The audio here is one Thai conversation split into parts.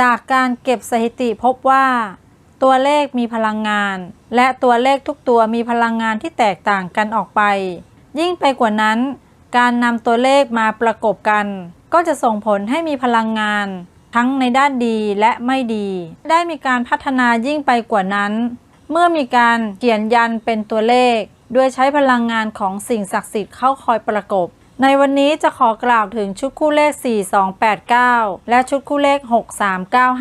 จากการเก็บสถิติพบว่า ตัวเลขมีพลังงาน และตัวเลขทุกตัวมีพลังงานที่แตกต่างกันออกไป ยิ่งไปกว่านั้น การนำตัวเลขมาประกบกัน ก็จะส่งผลให้มีพลังงาน ทั้งในด้านดีและไม่ดี ได้มีการพัฒนายิ่งไปกว่านั้น เมื่อมีการเขียนยันเป็นตัวเลข โดยใช้พลังงานของสิ่งศักดิ์สิทธิ์เข้าคอยประกบ ในวันนี้จะขอกล่าวถึงชุดคู่เลข 4289 และชุดคู่เลข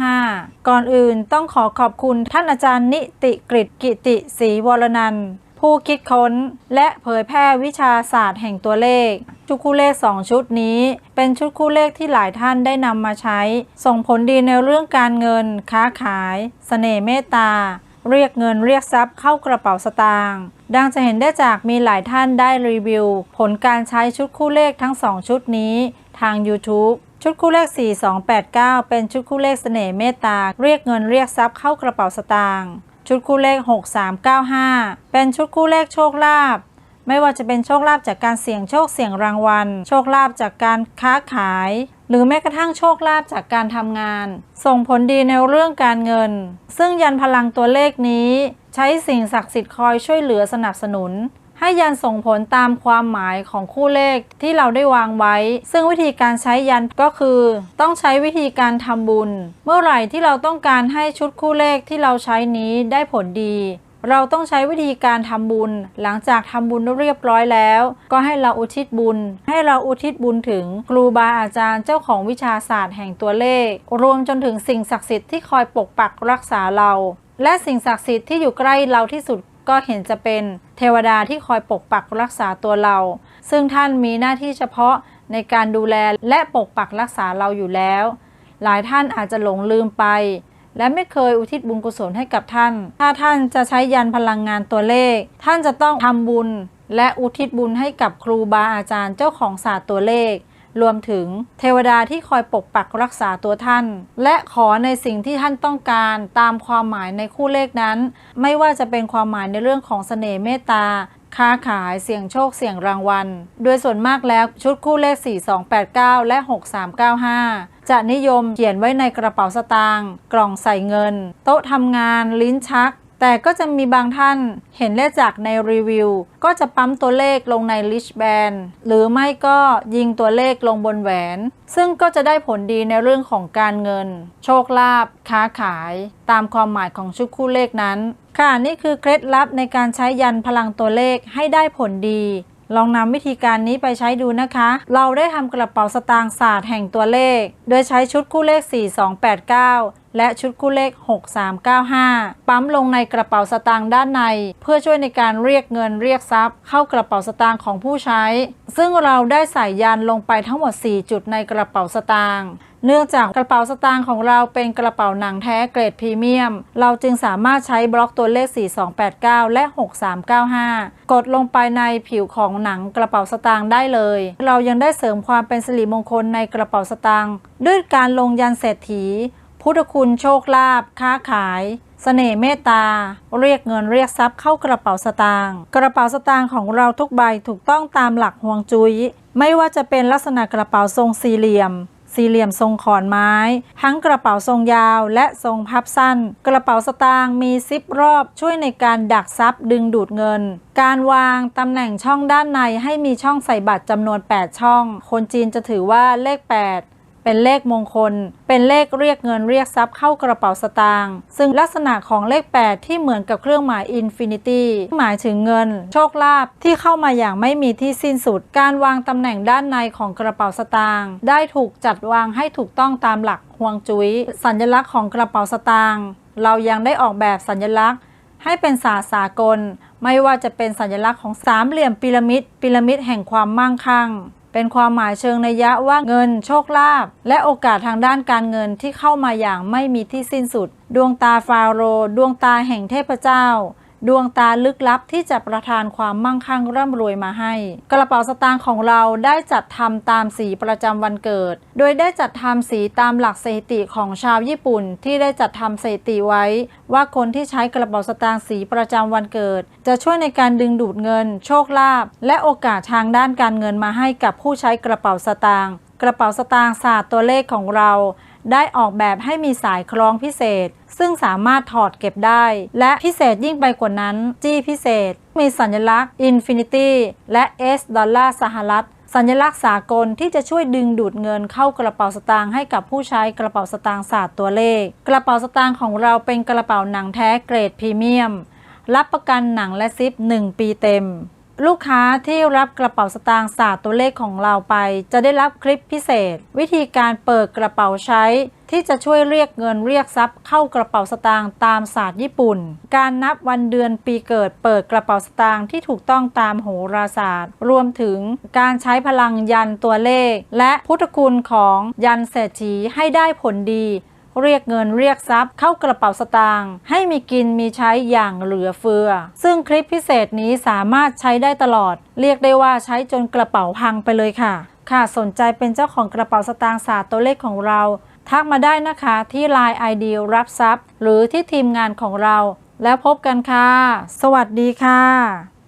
6395 ก่อนอื่นต้องขอขอบคุณท่านอาจารย์นิติกฤตกิติศรีวรนันท์ผู้คิดค้นและเผยแพร่วิชาศาสตร์แห่งตัวเลข ชุดคู่เลข 2 ชุดนี้ เป็นชุดคู่เลขที่หลายท่านได้นำมาใช้ ส่งผลดีในเรื่องการเงิน ค้าขายเสน่ห์เมตตา เรียกเงินเรียกทรัพย์เข้ากระเป๋าสตางค์ ดังจะเห็นได้จากมีหลายท่านได้รีวิว ผลการใช้ชุดคู่เลขทั้ง 2 ชุดนี้ทาง YouTube ชุดคู่เลข 4289 เป็นชุดคู่เลขเสน่ห์เมตตา เรียกเงินเรียกทรัพย์เข้ากระเป๋าสตางค์ชุดคู่เลข 6395 เป็นชุดคู่เลขโชคลาภไม่ว่าจะเป็นโชคลาภจากการเสี่ยงโชคเสี่ยงรางวัล โชคลาภจากการค้าขาย หรือแม้กระทั่งโชคลาภจากการทำงาน ส่งผลดีในเรื่องการเงิน ซึ่งยันพลังตัวเลขนี้ ใช้สิ่งศักดิ์สิทธิ์คอยช่วยเหลือสนับสนุน ให้ยันส่งผลตามความหมายของคู่เลขที่เราได้วางไว้ ซึ่งวิธีการใช้ยันก็คือ ต้องใช้วิธีการทำบุญ เมื่อไหร่ที่เราต้องการให้ชุดคู่เลขที่เราใช้นี้ได้ผลดีเราต้องใช้วิธีการทำบุญ หลังจากทำบุญเรียบร้อยแล้ว ก็ให้เราอุทิศบุญ ให้เราอุทิศบุญถึงครูบาอาจารย์เจ้าของวิชาศาสตร์แห่งตัวเลข รวมจนถึงสิ่งศักดิ์สิทธิ์ที่คอยปกปักรักษาเรา และสิ่งศักดิ์สิทธิ์ที่อยู่ใกล้เราที่สุดก็เห็นจะเป็นเทวดาที่คอยปกปักรักษาตัวเรา ซึ่งท่านมีหน้าที่เฉพาะในการดูแลและปกปักรักษาเราอยู่แล้ว หลายท่านอาจจะหลงลืมไป และไม่เคยอุทิศบุญกุศลให้กับท่าน ถ้าท่านจะใช้ยันพลังงานตัวเลข ท่านจะต้องทำบุญ และอุทิศบุญให้กับครูบาอาจารย์เจ้าของศาสตร์ตัวเลข รวมถึงเทวดาที่คอยปกปักรักษาตัวท่าน และขอในสิ่งที่ท่านต้องการตามความหมายในคู่เลขนั้น ไม่ว่าจะเป็นความหมายในเรื่องของเสน่ห์เมตตาค้าขายเสี่ยงโชคเสี่ยงรางวัล โดยส่วนมากแล้วชุดคู่เลข 4289 และ 6395 จะนิยมเขียนไว้ในกระเป๋าสตางค์กล่องใส่เงิน โต๊ะทำงาน ลิ้นชัก แต่ก็จะมีบางท่านเห็นได้จากในรีวิว ก็จะปั๊มตัวเลขลงในลิชแบนหรือไม่ก็ยิงตัวเลขลงบนแหวน ซึ่งก็จะได้ผลดีในเรื่องของการเงิน โชคลาภค้าขาย ตามความหมายของชุดคู่เลขนั้น ค่ะนี่คือเคล็ดลับในการใช้ยันพลังตัวเลขให้ได้ผลดีลองนำวิธีการนี้ไปใช้ดูนะคะ เราได้ทำกระเป๋าสตางค์ศาสตร์แห่งตัวเลข โดยใช้ชุดคู่เลข 4289 และชุดคู่เลข 6395 ปั๊มลงในกระเป๋าสตางค์ด้านใน เพื่อช่วยในการเรียกเงินเรียกทรัพย์ เข้ากระเป๋าสตางค์ของผู้ใช้ ซึ่งเราได้ใส่ยันลงไปทั้งหมด 4 จุดในกระเป๋าสตางค์เนื่องจากกระเป๋าสตางค์ของเราเป็นกระเป๋าหนังแท้เกรดพรีเมียม เราจึงสามารถใช้บล็อกตัวเลข 4289 และ 6395 กดลงไปในผิวของหนังกระเป๋าสตางค์ได้เลย เรายังได้เสริมความเป็นสิริมงคลในกระเป๋าสตางค์ด้วยการลงยันเศรษฐี พุทธคุณโชคลาภค้าขายเสน่ห์เมตตา เรียกเงินเรียกทรัพย์เข้ากระเป๋าสตางค์กระเป๋าสตางค์ของเราทุกใบถูกต้องตามหลักฮวงจุ้ย ไม่ว่าจะเป็นลักษณะกระเป๋าทรงสี่เหลี่ยม สี่เหลี่ยมทรงขอนไม้ ทั้งกระเป๋าทรงยาวและทรงพับสั้น กระเป๋าสตางค์มีซิปรอบช่วยในการดักซับดึงดูดเงิน การวางตำแหน่งช่องด้านในให้มีช่องใส่บัตรจำนวน 8 ช่อง คนจีนจะถือว่าเลข 8 เป็นเลขมงคล เป็นเลขเรียกเงินเรียกทรัพย์เข้ากระเป๋าสตางค์ซึ่งลักษณะของเลข 8 ที่เหมือนกับเครื่องหมายอินฟินิตี้หมายถึงเงิน โชคลาภที่เข้ามาอย่างไม่มีที่สิ้นสุด การวางตำแหน่งด้านในของกระเป๋าสตางค์ได้ถูกจัดวางให้ถูกต้องตามหลักฮวงจุ้ย สัญลักษณ์ของกระเป๋าสตางค์เรายังได้ออกแบบสัญลักษณ์ ให้เป็นศาสตร์สากล ไม่ว่าจะเป็นสัญลักษณ์ของสามเหลี่ยมพีระมิดพีระมิดแห่งความมั่งคั่ง เป็นความหมายเชิงนัยยะว่าเงิน โชคลาภและโอกาสทางด้านการเงินที่เข้ามาอย่างไม่มีที่สิ้นสุด ดวงตาฟาโร ดวงตาแห่งเทพเจ้า ดวงตาลึกลับที่จะประทานความมั่งคั่งร่ำรวยมาให้ กระเป๋าสตางค์ของเราได้จัดทำตามสีประจำวันเกิด โดยได้จัดทำสีตามหลักสถิติของชาวญี่ปุ่น ที่ได้จัดทำสถิติไว้ ว่าคนที่ใช้กระเป๋าสตางค์สีประจำวันเกิด จะช่วยในการดึงดูดเงิน โชคลาภและโอกาสทางด้านการเงินมาให้กับผู้ใช้กระเป๋าสตางค์ กระเป๋าสตางค์ศาสตร์ตัวเลขของเรา ได้ออกแบบให้มีสายคล้องพิเศษ ซึ่งสามารถถอดเก็บได้ และพิเศษยิ่งไปกว่านั้น จี้พิเศษ มีสัญลักษณ์ Infinity และ S ดอลลาร์สหรัฐสัญลักษณ์สากลที่จะช่วยดึงดูดเงินเข้ากระเป๋าสตางค์ให้กับผู้ใช้กระเป๋าสตางค์ศาสตร์ตัวเลข กระเป๋าสตางค์ของเราเป็นกระเป๋าหนังแท้เกรดพรีเมียม รับประกันหนังและซิป 1 ปีเต็ม ลูกค้าที่รับกระเป๋าสตางค์ศาสตร์ตัวเลขของเราไป จะได้รับคลิปพิเศษ วิธีการเปิดกระเป๋าใช้ ที่จะช่วยเรียกเงินเรียกทรัพย์เข้ากระเป๋าสตางค์ตามศาสตร์ญี่ปุ่น การนับวันเดือนปีเกิดเปิดกระเป๋าสตางค์ที่ถูกต้องตามโหราศาสตร์ รวมถึงการใช้พลังยันตัวเลข และพุทธคุณของยันเศรษฐีให้ได้ผลดี เรียกเงินเรียกทรัพย์เข้ากระเป๋าสตางค์ให้มีกินมีใช้อย่างเหลือเฟือ ซึ่งคลิปพิเศษนี้สามารถใช้ได้ตลอด เรียกได้ว่าใช้จนกระเป๋าพังไปเลยค่ะ ค่ะสนใจเป็นเจ้าของกระเป๋าสตางค์ศาสตร์ตัวเลขของเรา ทักมาได้นะคะที่ Line ID รับทรัพย์ หรือที่ทีมงานของเรา แล้วพบกันค่ะ สวัสดีค่ะ